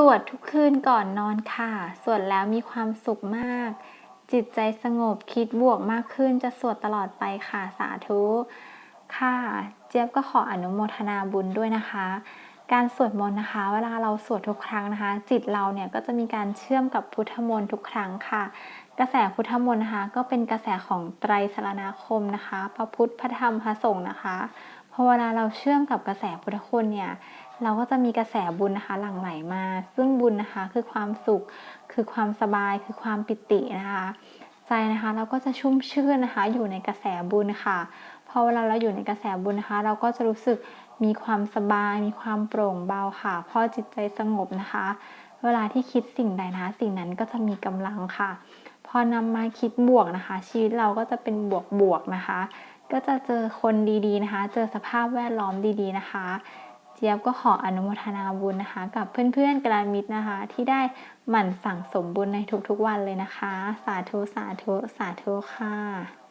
สวดทุกคืนก่อนนอนค่ะ สวดแล้วมีความสุขมาก จิตใจสงบคิดบวกมากขึ้นจะสวดตลอดไปค่ะสาธุ ค่ะ เจี๊ยบก็ขออนุโมทนาบุญด้วยนะคะ การสวดมนต์นะคะ เวลาเราสวดทุกครั้งนะคะ จิตเราเนี่ยก็จะมีการเชื่อมกับพุทธมนต์ทุกครั้งค่ะ กระแสพุทธมนต์นะคะ ก็เป็นกระแสของไตรสรณาคมนะคะ พระพุทธพระธรรมพระสงฆ์นะคะ พอเวลาเราเชื่อมกับกระแสพุทธคุณเนี่ยเราก็จะมีกระแสบุญนะคะหลั่งไหลมา ซึ่งบุญนะคะคือความสุข คือความสบาย คือความปิตินะคะ ใจนะคะเราก็จะชุ่มชื่นนะคะ อยู่ในกระแสบุญค่ะ พอเวลาเราอยู่ในกระแสบุญนะคะ เราก็จะรู้สึกมีความสบาย มีความโปร่งเบาค่ะ พอจิตใจสงบนะคะ เวลาที่คิดสิ่งใดนะคะ สิ่งนั้นก็จะมีกำลังค่ะ พอนำมาคิดบวกนะคะ ชีวิตเราก็จะเป็นบวกบวกนะคะ ก็จะเจอคนดีๆนะคะ เจอสภาพแวดล้อมดีๆนะคะ เจี๊ยบก็ขออนุโมทนาบุญนะคะ กับเพื่อนๆกลามิตรนะคะ ที่ได้หมั่นสั่งสมบุญในทุกๆวันเลยนะคะ สาธุสาธุสาธุค่ะ